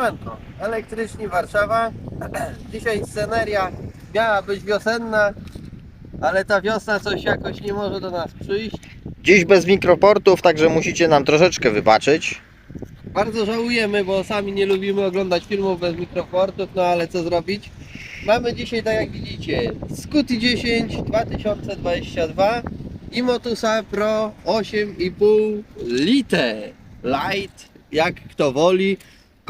Siemanko, elektryczni Warszawa. Dzisiaj sceneria miała być wiosenna, ale ta wiosna coś jakoś nie może do nas przyjść. Dziś bez mikroportów, także musicie nam troszeczkę wybaczyć. Bardzo żałujemy, bo sami nie lubimy oglądać filmów bez mikroportów, no ale co zrobić? Mamy dzisiaj, tak jak widzicie, Scuti 10 2022 i Motusa Pro 8,5 liter light, jak kto woli,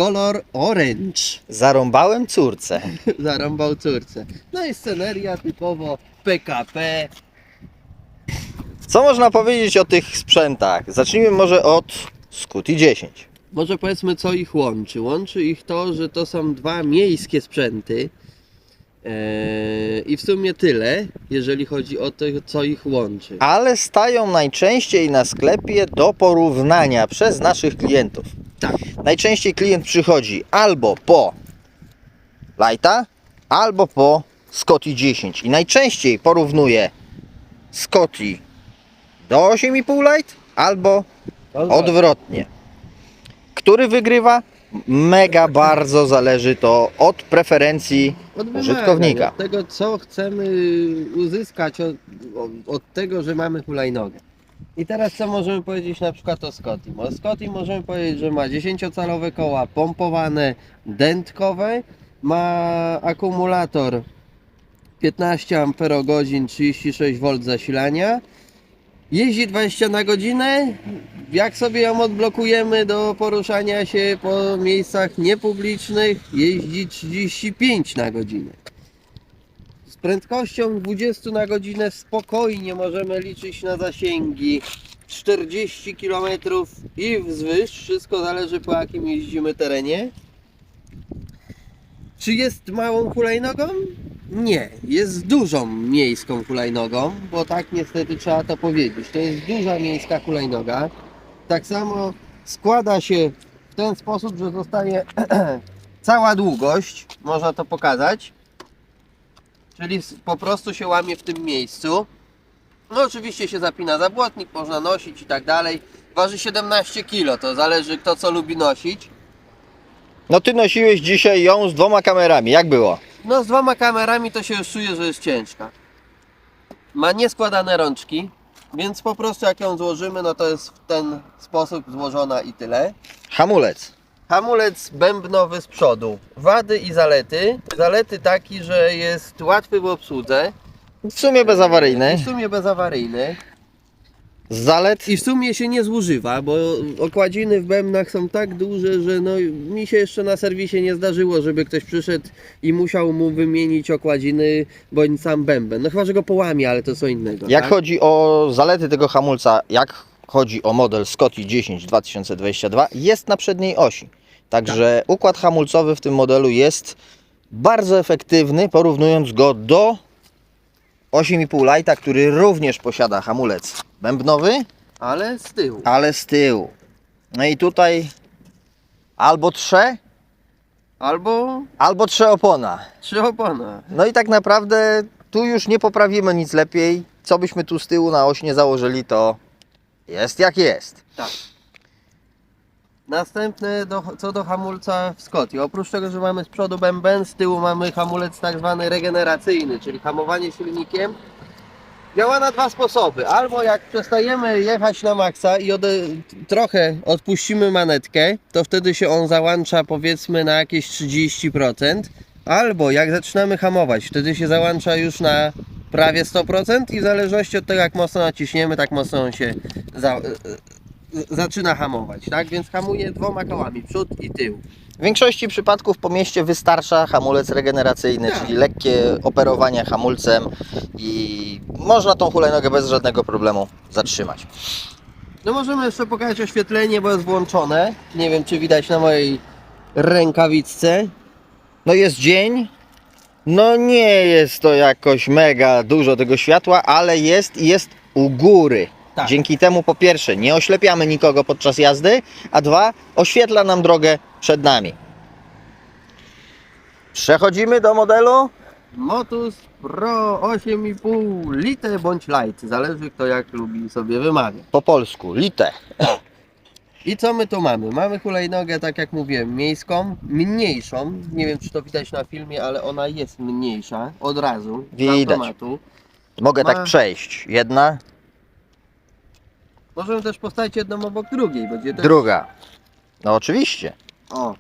kolor orange. Zarąbałem córce. zarąbał córce. No i sceneria typowo PKP. Co można powiedzieć o tych sprzętach? Zacznijmy może od Scuti 10. Może powiedzmy co ich łączy. Łączy ich to, że to są dwa miejskie sprzęty. Eee, I w sumie tyle, jeżeli chodzi o to, co ich łączy. Ale stają najczęściej na sklepie do porównania przez naszych klientów. Tak. Najczęściej klient przychodzi albo po Lighta, albo po Scotty 10. I najczęściej porównuje Scotty do 8,5 Light, albo odwrotnie. Który wygrywa? Mega bardzo zależy to od preferencji Od użytkownika. Od tego, co chcemy uzyskać od, od, od tego, że mamy hulajnogę. I teraz co możemy powiedzieć na przykład o Scotty? O Scotty możemy powiedzieć, że ma 10-calowe koła pompowane, dętkowe, ma akumulator 15 Ah 36V zasilania, jeździ 20 na godzinę, jak sobie ją odblokujemy do poruszania się po miejscach niepublicznych, jeździ 35 na godzinę. Prędkością 20 na godzinę spokojnie możemy liczyć na zasięgi 40 km i wzwyż. Wszystko zależy po jakim jeździmy terenie. Czy jest małą hulajnogą? Nie, jest dużą miejską hulajnogą, bo tak niestety trzeba to powiedzieć. To jest duża miejska hulajnoga. Tak samo składa się w ten sposób, że zostaje cała długość, można to pokazać. Czyli po prostu się łamie w tym miejscu. No oczywiście się zapina zabłotnik, można nosić i tak dalej. Waży 17 kg, to zależy kto co lubi nosić. No ty nosiłeś dzisiaj ją z dwoma kamerami, jak było? No z dwoma kamerami to się już czuje, że jest ciężka. Ma nieskładane rączki, więc po prostu jak ją złożymy, no to jest w ten sposób złożona i tyle. Hamulec. Hamulec bębnowy z przodu. Wady i zalety. Zalety taki, że jest łatwy w obsłudze. W sumie bezawaryjny. W sumie bezawaryjny. Zalet I w sumie się nie zużywa, bo okładziny w bębnach są tak duże, że no mi się jeszcze na serwisie nie zdarzyło, żeby ktoś przyszedł i musiał mu wymienić okładziny bądź sam bęben. No chyba, że go połamie, ale to co innego. Jak tak? chodzi o zalety tego hamulca, jak chodzi o model Scotty 10 2022, jest na przedniej osi. Także układ hamulcowy w tym modelu jest bardzo efektywny, porównując go do 8,5 Lighta, który również posiada hamulec bębnowy, Ale z tyłu. ale z tyłu. No i tutaj albo trze, Albo albo trze opona. trzy opona. No i tak naprawdę tu już nie poprawimy nic lepiej. Co byśmy tu z tyłu na oś nie założyli, to jest jak jest. Tak. Następne do, co do hamulca w Scotty. Oprócz tego, że mamy z przodu bęben, z tyłu mamy hamulec tak zwany regeneracyjny, czyli hamowanie silnikiem. Działa na dwa sposoby. Albo jak przestajemy jechać na maksa i trochę odpuścimy manetkę, to wtedy się on załącza powiedzmy na jakieś 30%. Albo jak zaczynamy hamować, wtedy się załącza już na prawie 100% i w zależności od tego jak mocno naciśniemy, tak mocno on się za, zaczyna hamować, tak? Więc hamuje dwoma kołami, przód i tył. W większości przypadków po mieście wystarcza hamulec regeneracyjny, Tak. czyli lekkie operowanie hamulcem i można tą hulajnogę bez żadnego problemu zatrzymać. No możemy jeszcze pokazać oświetlenie, bo jest włączone. Nie wiem, czy widać na mojej rękawiczce. No jest dzień, no nie jest to jakoś mega dużo tego światła, ale jest i jest u góry. Tak. Dzięki temu po pierwsze nie oślepiamy nikogo podczas jazdy, a dwa oświetla nam drogę przed nami. Przechodzimy do modelu Motus Pro 8,5 liter bądź light. Zależy kto jak lubi sobie wymawiać. po polsku, lite. I co my tu mamy? Mamy hulajnogę, tak jak mówiłem, miejską, mniejszą. Nie wiem, czy to widać na filmie, ale ona jest mniejsza od razu. z Widać. automatu. Mogę Ma- tak przejść. Jedna, Możemy też postawić jedną obok drugiej, będzie też... druga. No oczywiście. O.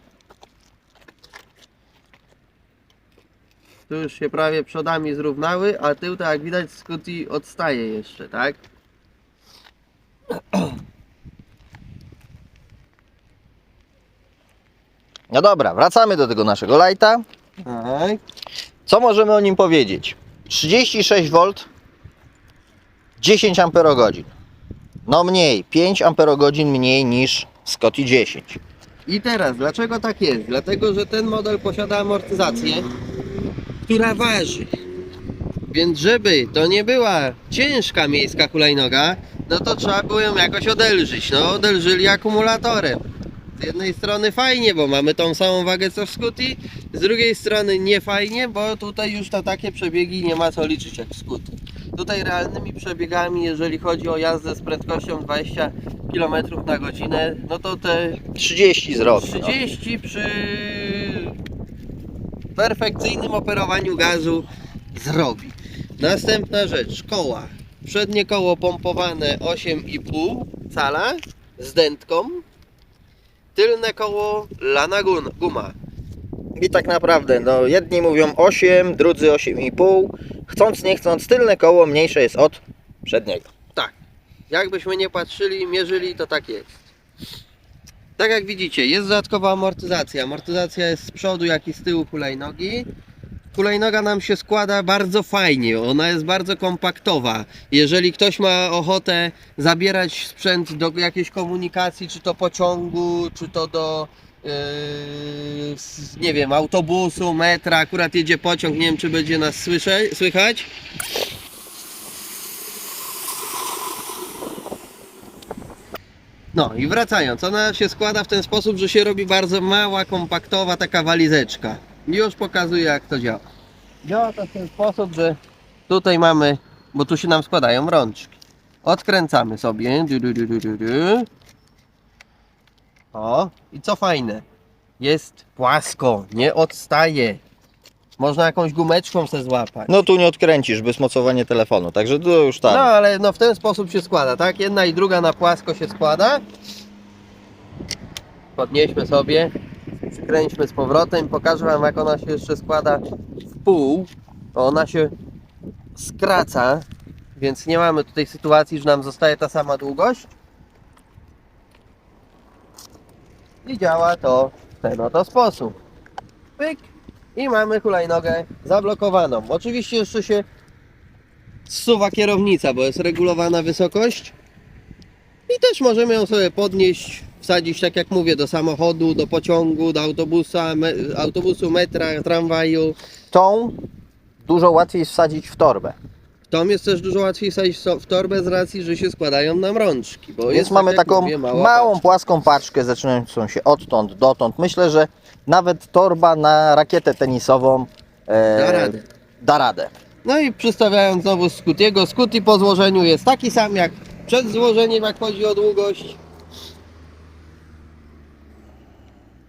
Tu już się prawie przodami zrównały, a tył, tak jak widać, Scooty odstaje jeszcze, tak? No dobra, wracamy do tego naszego lighta. Tak. Co możemy o nim powiedzieć? 36 V, 10 Ah. No mniej, 5 Ah mniej niż Scotty 10. I teraz, dlaczego tak jest? Dlatego, że ten model posiada amortyzację, która waży. Więc żeby to nie była ciężka miejska hulajnoga, no to trzeba było ją jakoś odelżyć. No, odelżyli akumulatorem. Z jednej strony fajnie, bo mamy tą samą wagę co w Scooty, z drugiej strony nie fajnie, bo tutaj już na takie przebiegi nie ma co liczyć jak w Scooty. Tutaj realnymi przebiegami, jeżeli chodzi o jazdę z prędkością 20 km na godzinę, no to te 30 zrobi. No. 30 przy perfekcyjnym operowaniu gazu zrobi. Następna rzecz, koła. Przednie koło pompowane 8,5 cala z dętką. Tylne koło lana guma. I tak naprawdę, no jedni mówią 8, drudzy 8,5. Chcąc nie chcąc, tylne koło mniejsze jest od przedniego. Tak. Jakbyśmy nie patrzyli, mierzyli, to tak jest. Tak jak widzicie, jest dodatkowa amortyzacja. Amortyzacja jest z przodu, jak i z tyłu hulajnogi. Hulajnoga nam się składa bardzo fajnie, ona jest bardzo kompaktowa. Jeżeli ktoś ma ochotę zabierać sprzęt do jakiejś komunikacji, czy to pociągu, czy to do yy, nie wiem, autobusu, metra, akurat jedzie pociąg, nie wiem czy będzie nas słysze, słychać. No i wracając, ona się składa w ten sposób, że się robi bardzo mała, kompaktowa taka walizeczka. Już pokazuję jak to działa. Działa to w ten sposób, że tutaj mamy, bo tu się nam składają rączki. Odkręcamy sobie. Du, du, du, du, du, du. O, i co fajne, jest płasko, nie odstaje. Można jakąś gumeczką se złapać. No tu nie odkręcisz, by smocowanie telefonu, także to już. No ale no w ten sposób się składa, tak? Jedna i druga na płasko się składa. Podnieśmy sobie, przykręćmy z powrotem, pokażę Wam jak ona się jeszcze składa w pół. Ona się skraca, więc nie mamy tutaj sytuacji, że nam zostaje ta sama długość. I działa to w ten oto sposób. Pyk i mamy hulajnogę zablokowaną. Oczywiście jeszcze się zsuwa kierownica, bo jest regulowana wysokość. I też możemy ją sobie podnieść, wsadzić, tak jak mówię, do samochodu, do pociągu, do autobusa, me, autobusu, metra, tramwaju. Tą dużo łatwiej wsadzić w torbę. Tą jest też dużo łatwiej wsadzić w torbę z racji, że się składają nam rączki. Bo Więc jest, mamy tak taką mówię, mała małą, paczka. płaską paczkę, zaczynającą się odtąd, dotąd. Myślę, że nawet torba na rakietę tenisową e, Da radę. Da radę. No i przystawiając znowu Scootiego, Scooty po złożeniu jest taki sam jak przed złożeniem, jak chodzi o długość.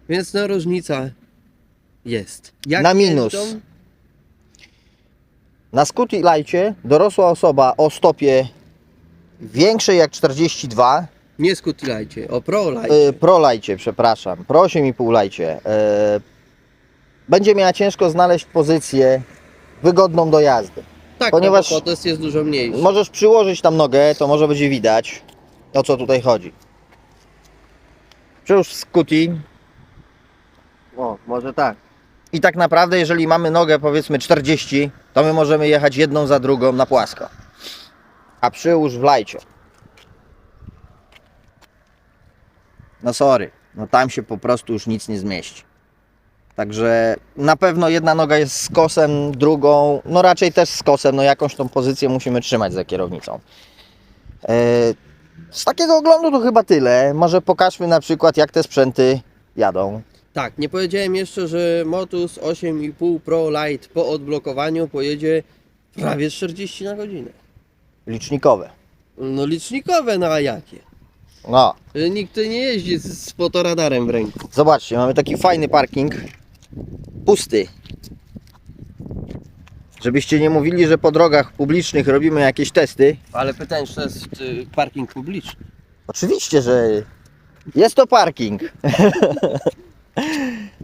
Więc no różnica jest. Jak Na minus. jeżdżą? Na Scooty Lightie dorosła osoba o stopie większej jak 42, Nie Scooty Lite, o Pro Lite. e, Pro Lightie, przepraszam, Pro 8,5 Lightie, e, będzie miała ciężko znaleźć pozycję wygodną do jazdy. tak, ponieważ- no bo jest dużo mniejszy. Możesz przyłożyć tam nogę, to może będzie widać o co tutaj chodzi. Przyłóż Scooty O, może tak. I tak naprawdę jeżeli mamy nogę powiedzmy 40, to my możemy jechać jedną za drugą na płasko. A przyłóż w lajcie. No sorry, no tam się po prostu już nic nie zmieści. Także na pewno jedna noga jest z kosem, drugą, no raczej też z kosem, no jakąś tą pozycję musimy trzymać za kierownicą. E, z takiego oglądu to chyba tyle. Może pokażmy na przykład jak te sprzęty jadą. Tak, nie powiedziałem jeszcze, że Motus 8,5 Pro Lite po odblokowaniu pojedzie prawie 40 na godzinę. Licznikowe. No licznikowe, no a jakie? No, Nikt nie jeździ z, z fotoradarem w ręku. zobaczcie, mamy taki fajny parking. Pusty. Żebyście nie mówili, że po drogach publicznych robimy jakieś testy. Ale pytałem, czy to jest y, parking publiczny. Oczywiście, że jest to parking.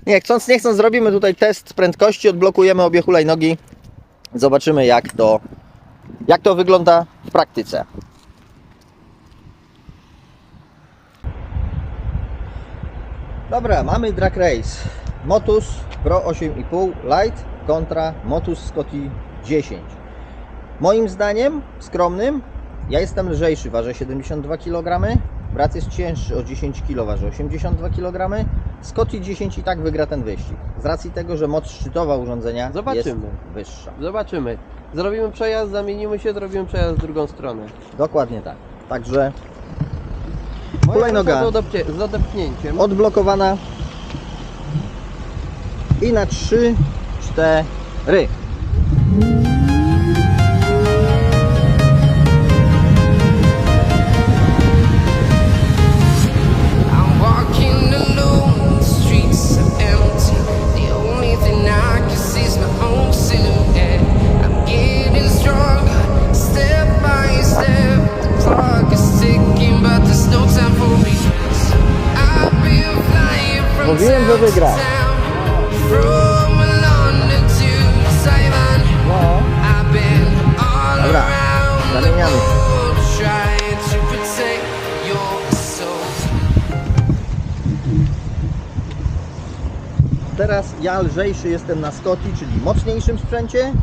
nie, chcąc, nie chcąc, zrobimy tutaj test prędkości, odblokujemy obie hulajnogi. Zobaczymy, jak to, jak to wygląda w praktyce. Dobra, mamy drag race. Motus Pro 8,5 Lite kontra Motus Scotty 10. Moim zdaniem, skromnym, ja jestem lżejszy, ważę 72 kg. Brat jest cięższy o 10 kg, waży 82 kg. Scotty 10 i tak wygra ten wyścig. Z racji tego, że moc szczytowa urządzenia Zobaczymy. jest wyższa. Zobaczymy. Zrobimy przejazd, zamienimy się, zrobimy przejazd w drugą stronę. Dokładnie tak. Także Moja Hulajnoga. Z, odepcie- z odepchnięciem. odblokowana i na 3, 4. Mówiłem, że wygra. town, from London to Taiwan. No. Dobra, zamieniamy. Teraz ja lżejszy jestem na Scotty, czyli mocniejszym sprzęcie.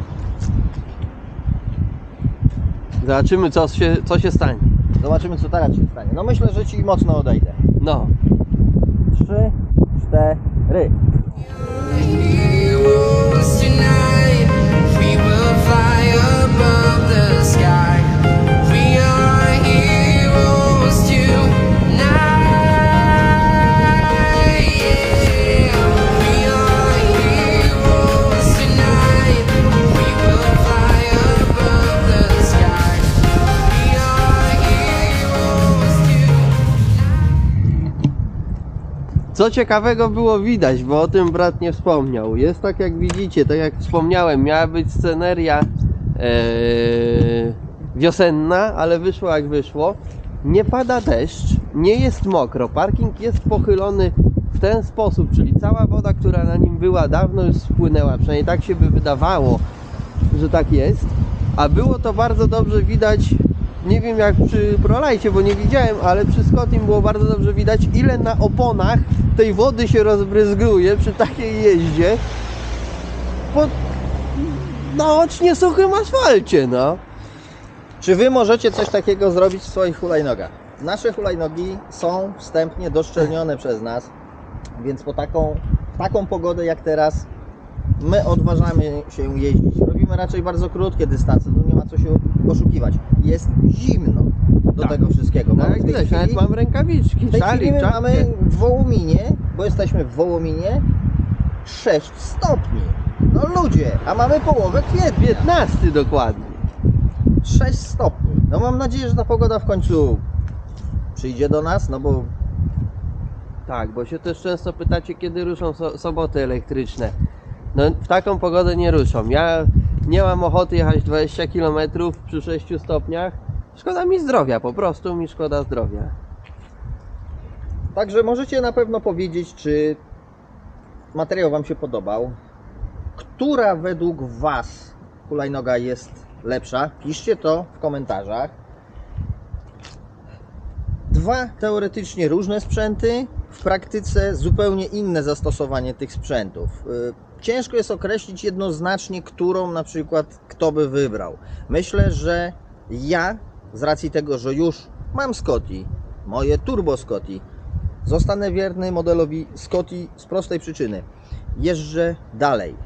Zobaczymy, co się, co się stanie. Zobaczymy, co teraz się stanie. No myślę, że ci mocno odejdę. No. 3, 4. Heroes Co ciekawego było widać, bo o tym brat nie wspomniał. Jest tak jak widzicie, tak jak wspomniałem, miała być sceneria e, wiosenna, ale wyszło jak wyszło. Nie pada deszcz, nie jest mokro, parking jest pochylony w ten sposób, czyli cała woda, która na nim była, dawno już spłynęła, przynajmniej tak się by wydawało, że tak jest. A było to bardzo dobrze widać, nie wiem jak przy Prolajcie, bo nie widziałem, ale przy Scottim było bardzo dobrze widać, ile na oponach tej wody się rozbryzguje przy takiej jeździe po naocznie suchym asfalcie, no. Czy wy możecie coś takiego zrobić w swoich hulajnogach? Nasze hulajnogi są wstępnie doszczelnione przez nas, więc po taką, taką pogodę jak teraz my odważamy się jeździć. Robimy raczej bardzo krótkie dystanse, tu nie ma co się oszukiwać. Jest zimno do Tak. tego wszystkiego. No Mamy tej widać, nawet mam rękawiczki, w tej szalik, mamy w Wołominie, bo jesteśmy w Wołominie, 6 stopni. No ludzie, a mamy połowę kwietnia. 15 dokładnie. 6 stopni. No mam nadzieję, że ta pogoda w końcu przyjdzie do nas, no bo Tak, bo się też często pytacie, kiedy ruszą so soboty elektryczne. No w taką pogodę nie ruszą. Ja nie mam ochoty jechać 20 km przy 6 stopniach. Szkoda mi zdrowia, po prostu mi szkoda zdrowia. Także możecie na pewno powiedzieć, czy materiał Wam się podobał. Która według Was hulajnoga jest lepsza? Piszcie to w komentarzach. Dwa teoretycznie różne sprzęty, w praktyce zupełnie inne zastosowanie tych sprzętów. Ciężko jest określić jednoznacznie, którą na przykład kto by wybrał. Myślę, że ja, z racji tego, że już mam Scotty, moje Turbo Scotty, Zostanę wierny modelowi Scotty z prostej przyczyny. Jeżdżę dalej,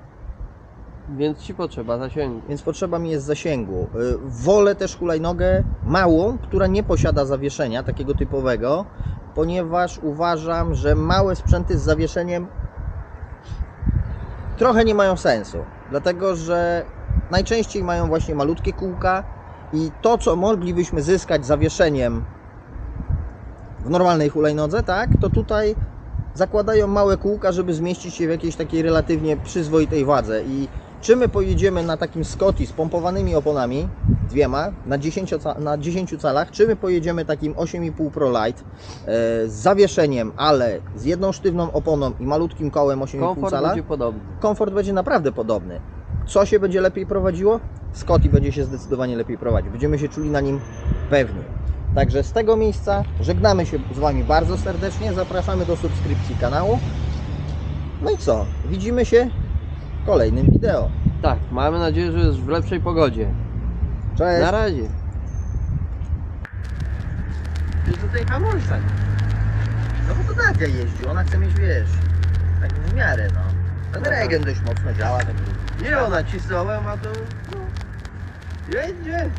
Więc ci potrzeba zasięgu. więc potrzeba mi jest zasięgu. Y, Wolę też hulajnogę małą, która nie posiada zawieszenia takiego typowego, ponieważ uważam, że małe sprzęty z zawieszeniem trochę nie mają sensu. Dlatego, że najczęściej mają właśnie malutkie kółka i to, co moglibyśmy zyskać zawieszeniem w normalnej hulajnodze, tak, to tutaj zakładają małe kółka, żeby zmieścić się w jakiejś takiej relatywnie przyzwoitej wadze i czy my pojedziemy na takim Scotty z pompowanymi oponami, dwiema, na 10, ca- na 10 calach, czy my pojedziemy takim 8,5 Pro Light e, z zawieszeniem, ale z jedną sztywną oponą i malutkim kołem 8,5 Komfort cala, będzie podobny. komfort będzie naprawdę podobny. Co się będzie lepiej prowadziło? Scotty będzie się zdecydowanie lepiej prowadzić. Będziemy się czuli na nim pewnie. Także z tego miejsca żegnamy się z Wami bardzo serdecznie. Zapraszamy do subskrypcji kanału. No i co? Widzimy się kolejnym wideo. Tak, mamy nadzieję, że jest w lepszej pogodzie. Cześć! Na razie. Ty tutaj hamulca. No bo to Nadia jeździ, ona chce mieć, wiesz, tak w miarę, no. Ten Aha. regen dość mocno działa. Tak Nie, ona cisnąłem, a to... No, jedzie.